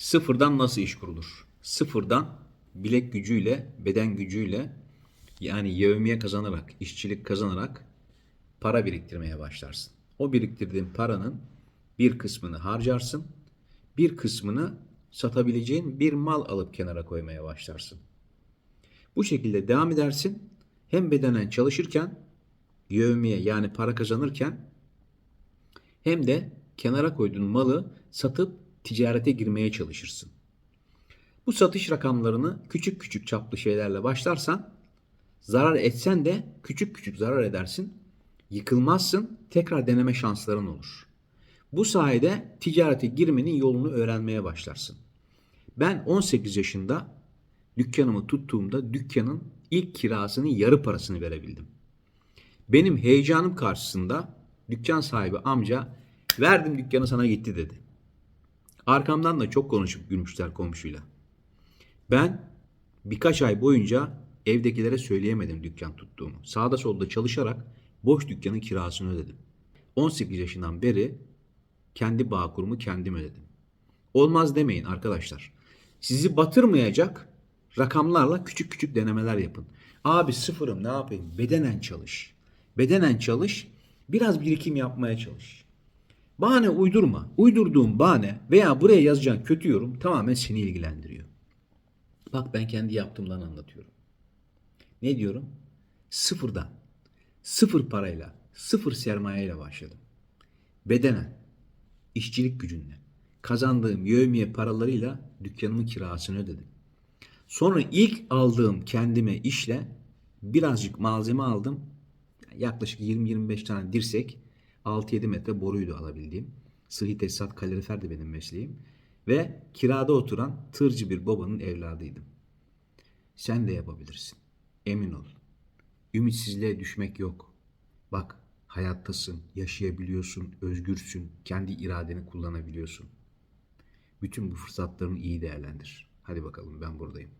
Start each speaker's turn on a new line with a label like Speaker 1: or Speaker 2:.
Speaker 1: Sıfırdan nasıl iş kurulur? Sıfırdan bilek gücüyle, beden gücüyle yani yevmiye kazanarak, işçilik kazanarak para biriktirmeye başlarsın. O biriktirdiğin paranın bir kısmını harcarsın, bir kısmını satabileceğin bir mal alıp kenara koymaya başlarsın. Bu şekilde devam edersin. Hem bedenen çalışırken, yevmiye yani para kazanırken hem de kenara koyduğun malı satıp ticarete girmeye çalışırsın. Bu satış rakamlarını küçük küçük çaplı şeylerle başlarsan zarar etsen de küçük küçük zarar edersin. Yıkılmazsın, tekrar deneme şansların olur. Bu sayede ticarete girmenin yolunu öğrenmeye başlarsın. Ben 18 yaşında dükkanımı tuttuğumda dükkanın ilk kirasını yarı parasını verebildim. Benim heyecanım karşısında dükkan sahibi amca verdim dükkanı sana gitti dedi. Arkamdan da çok konuşup gülmüşler komşuyla. Ben birkaç ay boyunca evdekilere söyleyemedim dükkan tuttuğumu. Sağda solda çalışarak boş dükkanın kirasını ödedim. 18 yaşından beri kendi bağ kurumu kendim ödedim. Olmaz demeyin arkadaşlar. Sizi batırmayacak rakamlarla küçük küçük denemeler yapın. Abi sıfırım ne yapayım? Bedenen çalış. Bedenen çalış. Biraz birikim yapmaya çalış. Bahane uydurma. Uydurduğun bahane veya buraya yazacağın kötü yorum tamamen seni ilgilendiriyor. Bak ben kendi yaptığımdan anlatıyorum. Ne diyorum? Sıfırdan, sıfır parayla, sıfır sermayeyle başladım. Bedenen, işçilik gücünle, kazandığım yevmiye paralarıyla dükkanımın kirasını ödedim. Sonra ilk aldığım kendime işle birazcık malzeme aldım. Yaklaşık 20-25 tane dirsek, 6-7 metre boruydu alabildiğim. Sıhhi tesisat kalorifer de benim mesleğim. Ve kirada oturan tırcı bir babanın evladıydım. Sen de yapabilirsin. Emin ol. Ümitsizliğe düşmek yok. Bak hayattasın, yaşayabiliyorsun, özgürsün, kendi iradeni kullanabiliyorsun. Bütün bu fırsatlarını iyi değerlendir. Hadi bakalım ben buradayım.